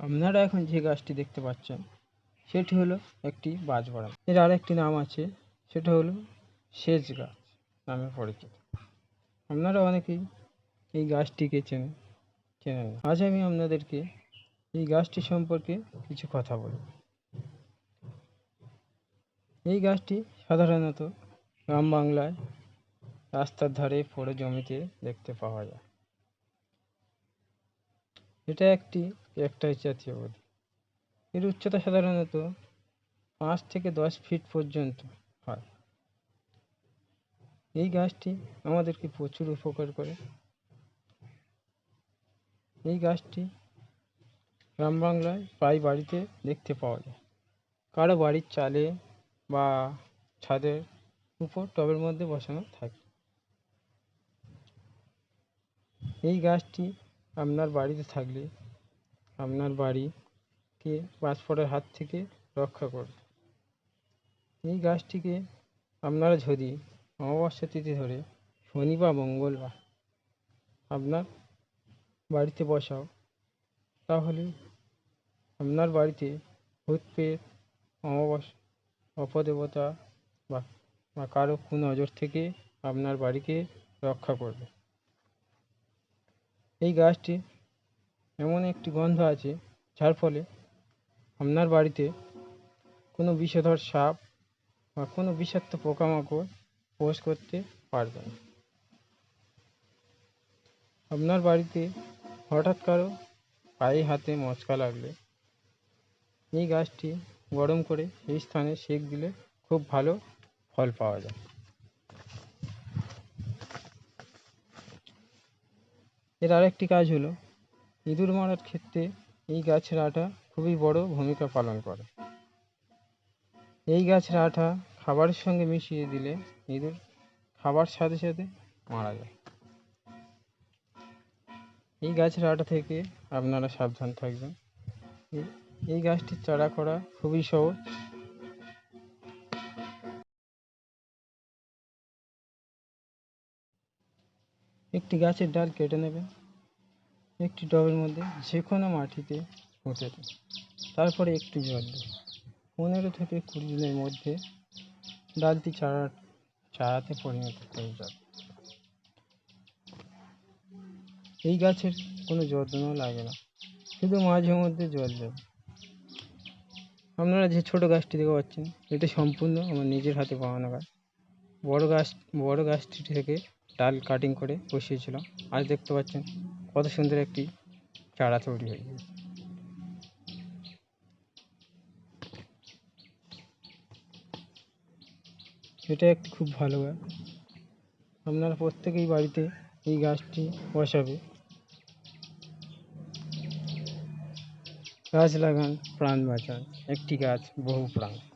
আপনারা এখন যে গাছটি দেখতে পাচ্ছেন, সেটি হলো একটি বাজবড়াম এর আরেকটি নাম আছে, সেটা হলো সেচ গাছ নামে পরিচিত। আপনারা অনেকেই এই গাছটিকে চেনেন চেনেন আজ আমি আপনাদেরকে এই গাছটি সম্পর্কে কিছু কথা বলব। এই গাছটি সাধারণত গ্রাম বাংলায় রাস্তার ধারে পড়ে জমিতে দেখতে পাওয়া যায়। এটা একটি ক্যাকটাস জাতীয় উদ্ভিদ এর উচ্চতা সাধারণত পাঁচ থেকে দশ ফিট পর্যন্ত হয়। এই গাছটি আমাদেরকে প্রচুর উপকার করে। এই গাছটি গ্রাম বাংলায় প্রায় বাড়িতে দেখতে পাওয়া যায়। কারও বাড়ির চালে বা ছাদের উপর টবের মধ্যে বসানো থাকে। এই গাছটি আপনার বাড়িতে থাকলে আপনার বাড়িকে বাজ হাত থেকে রক্ষা করবে এই গাছটিকে আপনারা যদি অমাবস্যা তিথি ধরে শনি বা মঙ্গলবার আপনার বাড়িতে বসাও, তাহলে আপনার বাড়িতে ভূত প্রেত, অমাবস্যা, অপদেবতা বা বা কারও কুনজর থেকে আপনার বাড়িকে রক্ষা করবে। এই গাছটি এমন একটি গন্ধ আছে, যার ফলে আপনার বাড়িতে কোনো বিষধর সাপ বা কোনো বিষাক্ত পোকামাকড় প্রবেশ করতে পারবে না। আপনার বাড়িতে হঠাৎ কারও পায়ে হাতে মচকা লাগলে এই গাছটি গরম করে সেই স্থানে সেঁক দিলে খুব ভালো ফল পাওয়া যায়। এর আরেকটি কাজ হলো, ইঁদুর মারার ক্ষেত্রে এই গাছের আঠা খুবই বড় ভূমিকা পালন করে। এই গাছের আঠা খাবারের সঙ্গে মিশিয়ে দিলে ইঁদুর খাবার সাথে সাথে মারা যায়। এই গাছের আঠা থেকে আপনারা সাবধান থাকবেন। এই- গাছটির চারা করা খুবই সহজ। একটি গাছের ডাল কেটে নেবেন একটি টবের মধ্যে যে কোনো মাটিতে পুঁতে দিন তারপরে একটু জল দিন পনেরো থেকে কুড়ি দিনের মধ্যে ডালটি চারা, চারাতে পরিণত হয়ে যাবে। এই গাছের কোনো যত্ন লাগে না। শুধু মাঝে মধ্যে জল দেবে। আপনারা যে ছোট গাছটি দেখতে পাচ্ছেন, এটা সম্পূর্ণ আমার নিজের হাতে বানানো গাছ। বড় গাছ, বড় গাছটি থেকে ডাল কাটিং করে বসিয়েছিলাম। আজ দেখতে পাচ্ছেন কত সুন্দর একটি চারা তৈরি হয়ে গেছে। এটা একটি খুব ভালো গাছ। আপনারা প্রত্যেকেই বাড়িতে এই গাছটি বসাবে। গাছ লাগান প্রাণ বাঁচান। একটি গাছ বহু প্রাণ।